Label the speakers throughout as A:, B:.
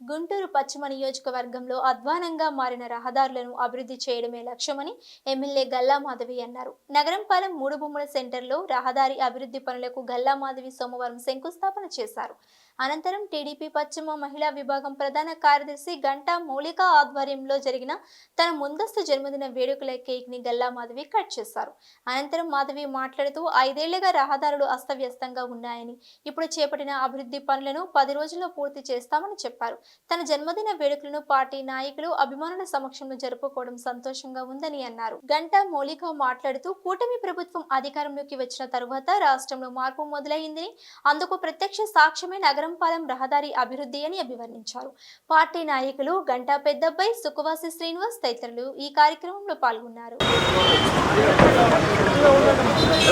A: గుంటూరు పశ్చిమ నియోజకవర్గంలో అధ్వానంగా మారిన రహదారులను అభివృద్ధి చేయడమే లక్ష్యమని ఎమ్మెల్యే గల్లా మాధవి అన్నారు. నగరంపాలెం మూడు బొమ్మల సెంటర్లో రహదారి అభివృద్ధి పనులకు గల్లా మాధవి సోమవారం శంకుస్థాపన చేశారు. అనంతరం టీడీపీ పశ్చిమ మహిళా విభాగం ప్రధాన కార్యదర్శి గంటా మౌలిక ఆధ్వర్యంలో జరిగిన తన ముందస్తు జన్మదిన వేడుకల కేక్ని గల్లా మాధవి కట్ చేశారు. అనంతరం మాధవి మాట్లాడుతూ ఐదేళ్ళుగా రహదారులు అస్తవ్యస్తంగా ఉన్నాయని ఇప్పుడు చేపట్టిన అభివృద్ధి పనులను పది రోజుల్లో పూర్తి చేస్తామని చెప్పారు. తన జన్మదిన వేడుకలను పార్టీ నాయకులు అభిమానుల సమక్షంలో జరుపుకోవడం సంతోషంగా ఉందని అన్నారు. గంటా మౌలిక మాట్లాడుతూ కూటమి ప్రభుత్వం అధికారంలోకి వచ్చిన తరువాత రాష్ట్రంలో మార్పు మొదలైందని అందుకు ప్రత్యక్ష సాక్ష్యమే నగరంపాలెం రహదారి అభివృద్ధి అని అభివర్ణించారు. పార్టీ నాయకులు గంటా పెద్దబ్బాయి సుఖవాసి శ్రీనివాస్ తదితరులు ఈ కార్యక్రమంలో పాల్గొన్నారు.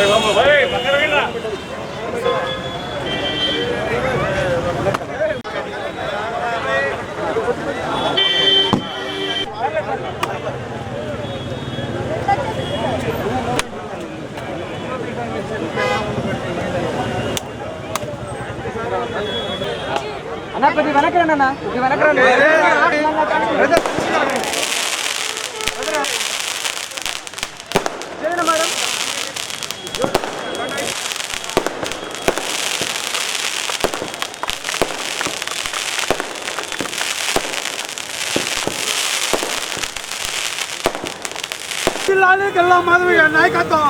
B: అన్న కొద్ది వెనక్కి రండి అన్న కొద్ది వెనక్కి రండి చేయండి మేడం
C: జిల్లాని గల్లా మాధవి గారి నాయకత్వం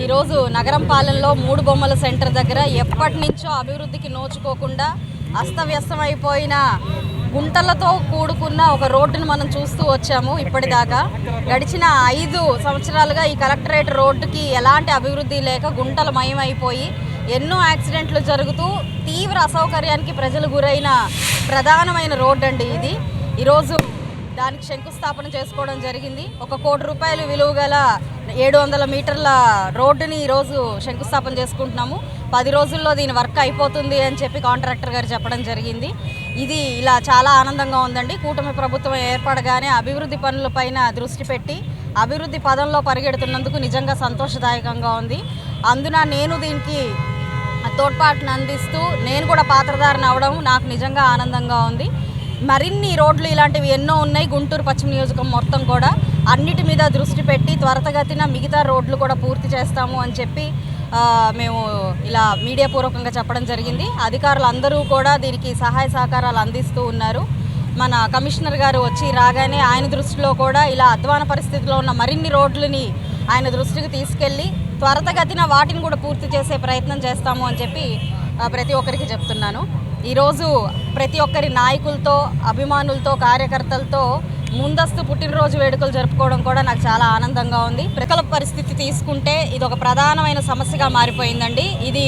D: ఈరోజు నగరం పాలనలో మూడు బొమ్మల సెంటర్ దగ్గర ఎప్పటి నుంచో అభివృద్ధికి నోచుకోకుండా అస్తవ్యస్తమైపోయిన గుంటలతో కూడుకున్న ఒక రోడ్డును మనం చూస్తూ వచ్చాము ఇప్పటిదాకా. గడిచిన ఐదు సంవత్సరాలుగా ఈ కలెక్టరేట్ రోడ్డుకి ఎలాంటి అభివృద్ధి లేక గుంటలమయమైపోయి ఎన్నో యాక్సిడెంట్లు జరుగుతూ తీవ్ర అసౌకర్యానికి ప్రజలు గురైన ప్రధానమైన రోడ్డు అండి ఇది. ఈరోజు దానికి శంకుస్థాపన చేసుకోవడం జరిగింది. ఒక కోటి రూపాయలు విలువ గల ఏడు వందల మీటర్ల రోడ్డుని ఈరోజు శంకుస్థాపన చేసుకుంటున్నాము. పది రోజుల్లో దీని వర్క్ అయిపోతుంది అని చెప్పి కాంట్రాక్టర్ గారు చెప్పడం జరిగింది. ఇది ఇలా చాలా ఆనందంగా ఉందండి. కూటమి ప్రభుత్వం ఏర్పడగానే అభివృద్ధి పనులపైన దృష్టి పెట్టి అభివృద్ధి పదంలో పరిగెడుతున్నందుకు నిజంగా సంతోషదాయకంగా ఉంది. అందున నేను దీనికి తోడ్పాటును అందిస్తూ నేను కూడా పాత్రధారణ అవడం నాకు నిజంగా ఆనందంగా ఉంది. మరిన్ని రోడ్లు ఇలాంటివి ఎన్నో ఉన్నాయి. గుంటూరు పశ్చిమ నియోజకం మొత్తం కూడా అన్నిటి మీద దృష్టి పెట్టి త్వరతగతిన మిగతా రోడ్లు కూడా పూర్తి చేస్తాము అని చెప్పి మేము ఇలా మీడియా పూర్వకంగా చెప్పడం జరిగింది. అధికారులు అందరూ కూడా దీనికి సహాయ సహకారాలు అందిస్తూ ఉన్నారు. మన కమిషనర్ గారు వచ్చి రాగానే ఆయన దృష్టిలో కూడా ఇలా అధ్వాన పరిస్థితిలో ఉన్న మరిన్ని రోడ్లని ఆయన దృష్టికి తీసుకెళ్ళి త్వరతగతిన వాటిని కూడా పూర్తి చేసే ప్రయత్నం చేస్తాము అని చెప్పి ప్రతి ఒక్కరికి చెప్తున్నాను. ఈరోజు ప్రతి ఒక్కరి నాయకులతో అభిమానులతో కార్యకర్తలతో ముందస్తు పుట్టినరోజు వేడుకలు జరుపుకోవడం కూడా నాకు చాలా ఆనందంగా ఉంది. ప్రకల పరిస్థితి తీసుకుంటే ఇది ఒక ప్రధానమైన సమస్యగా మారిపోయిందండి. ఇది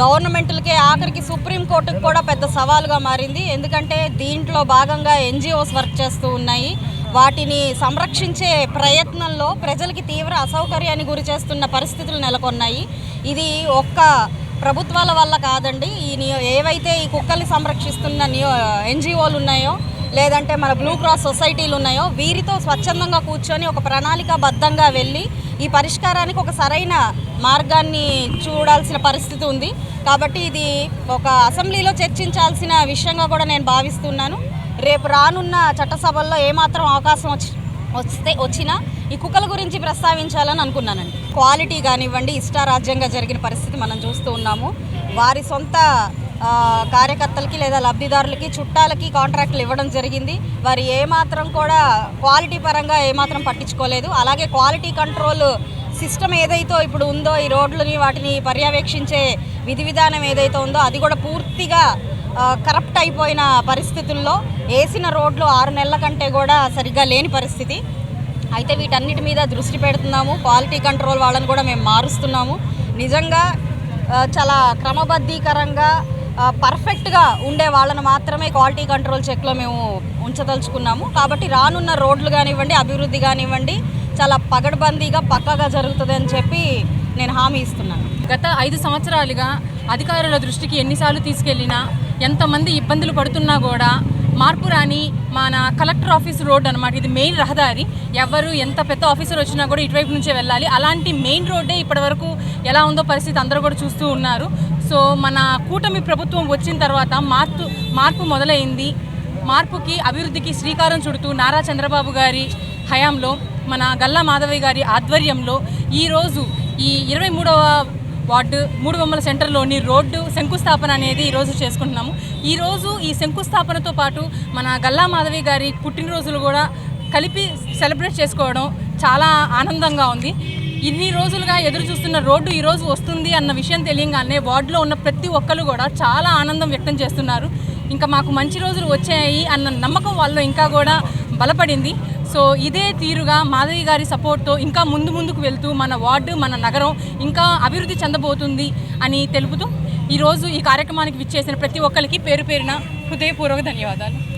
D: గవర్నమెంట్లకే ఆఖరికి సుప్రీంకోర్టుకు కూడా పెద్ద సవాలుగా మారింది. ఎందుకంటే దీంట్లో భాగంగా ఎన్జిఓస్ వర్క్ చేస్తూ ఉన్నాయి. వాటిని సంరక్షించే ప్రయత్నంలో ప్రజలకి తీవ్ర అసౌకర్యాన్ని గురి చేస్తున్న పరిస్థితులు నెలకొన్నాయి. ఇది ఒక్క ప్రభుత్వాల వల్ల కాదండి. ఈ నియో- ఏవైతే ఈ కుక్కల్ని సంరక్షిస్తున్న నియో ఎన్జిఓలు ఉన్నాయో లేదంటే మన బ్లూ క్రాస్ సొసైటీలు ఉన్నాయో వీరితో స్వచ్ఛందంగా కూర్చొని ఒక ప్రణాళికాబద్ధంగా వెళ్ళి ఈ పరిష్కారానికి ఒక సరైన మార్గాన్ని చూడాల్సిన పరిస్థితి ఉంది. కాబట్టి ఇది ఒక అసెంబ్లీలో చర్చించాల్సిన విషయంగా కూడా నేను భావిస్తున్నాను. రేపు రానున్న చట్టసభల్లో ఏమాత్రం అవకాశం వచ్చి వస్తే వచ్చినా ఈ కుక్కల గురించి ప్రస్తావించాలని అనుకున్నానండి. క్వాలిటీ కానివ్వండి ఇష్టారాజ్యంగా జరిగిన పరిస్థితి మనం చూస్తూ ఉన్నాము. వారి సొంత కార్యకర్తలకి లేదా లబ్ధిదారులకి చుట్టాలకి కాంట్రాక్ట్లు ఇవ్వడం జరిగింది. వారు ఏమాత్రం కూడా క్వాలిటీ పరంగా ఏమాత్రం పట్టించుకోలేదు. అలాగే క్వాలిటీ కంట్రోల్ సిస్టమ్ ఏదైతే ఇప్పుడు ఉందో ఈ రోడ్లని వాటిని పర్యవేక్షించే విధి విధానం ఏదైతే ఉందో అది కూడా పూర్తిగా కరప్ట్ అయిపోయిన పరిస్థితుల్లో వేసిన రోడ్లు ఆరు నెలల కంటే కూడా సరిగ్గా లేని పరిస్థితి. అయితే వీటన్నిటి మీద దృష్టి పెడుతున్నాము. క్వాలిటీ కంట్రోల్ వాళ్ళని కూడా మేము మారుస్తున్నాము. నిజంగా చాలా క్రమబద్ధీకరంగా పర్ఫెక్ట్గా ఉండే వాళ్ళని మాత్రమే క్వాలిటీ కంట్రోల్ చెక్లో మేము ఉంచదలుచుకున్నాము. కాబట్టి రానున్న రోడ్లు కానివ్వండి అభివృద్ధి కానివ్వండి చాలా పగడబందీగా పక్కాగా జరుగుతుంది అని చెప్పి నేను హామీ ఇస్తున్నాను.
E: గత ఐదు సంవత్సరాలుగా అధికారుల దృష్టికి ఎన్నిసార్లు తీసుకెళ్ళినా ఎంతమంది ఇబ్బందులు పడుతున్నా కూడా మార్పు రాని మన కలెక్టర్ ఆఫీస్ రోడ్ అనమాట ఇది మెయిన్ రహదారి. ఎవరు ఎంత పెద్ద ఆఫీసర్ వచ్చినా కూడా ఇటువైపు నుంచే వెళ్ళాలి. అలాంటి మెయిన్ రోడ్డే ఇప్పటివరకు ఎలా ఉందో పరిస్థితి అందరూ కూడా చూస్తూ ఉన్నారు. సో మన కూటమి ప్రభుత్వం వచ్చిన తర్వాత మార్పు మార్పు మొదలైంది. మార్పుకి అభివృద్ధికి శ్రీకారం చుడుతూ నారా చంద్రబాబు గారి హయాంలో మన గల్లా మాధవి గారి ఆధ్వర్యంలో ఈరోజు ఈ ఇరవై మూడవ వార్డు మూడు బొమ్మల సెంటర్లోని రోడ్డు శంకుస్థాపన అనేది ఈరోజు చేసుకుంటున్నాము. ఈరోజు ఈ శంకుస్థాపనతో పాటు మన గల్లా మాధవి గారి పుట్టినరోజులు కూడా కలిపి సెలబ్రేట్ చేసుకోవడం చాలా ఆనందంగా ఉంది. ఇన్ని రోజులుగా ఎదురు చూస్తున్న రోడ్డు ఈరోజు వస్తుంది అన్న విషయం తెలియగానే వార్డులో ఉన్న ప్రతి ఒక్కరు కూడా చాలా ఆనందం వ్యక్తం చేస్తున్నారు. ఇంకా మాకు మంచి రోజులు వచ్చాయి అన్న నమ్మకం వాళ్ళు ఇంకా కూడా బలపడింది. సో ఇదే తీరుగా మాధవి గారి సపోర్ట్తో ఇంకా ముందు ముందుకు వెళ్తూ మన వార్డు మన నగరం ఇంకా అభివృద్ధి చెందబోతుంది అని తెలుపుతూ ఈరోజు ఈ కార్యక్రమానికి విచ్చేసిన ప్రతి ఒక్కరికి పేరు పేరున హృదయపూర్వక ధన్యవాదాలు.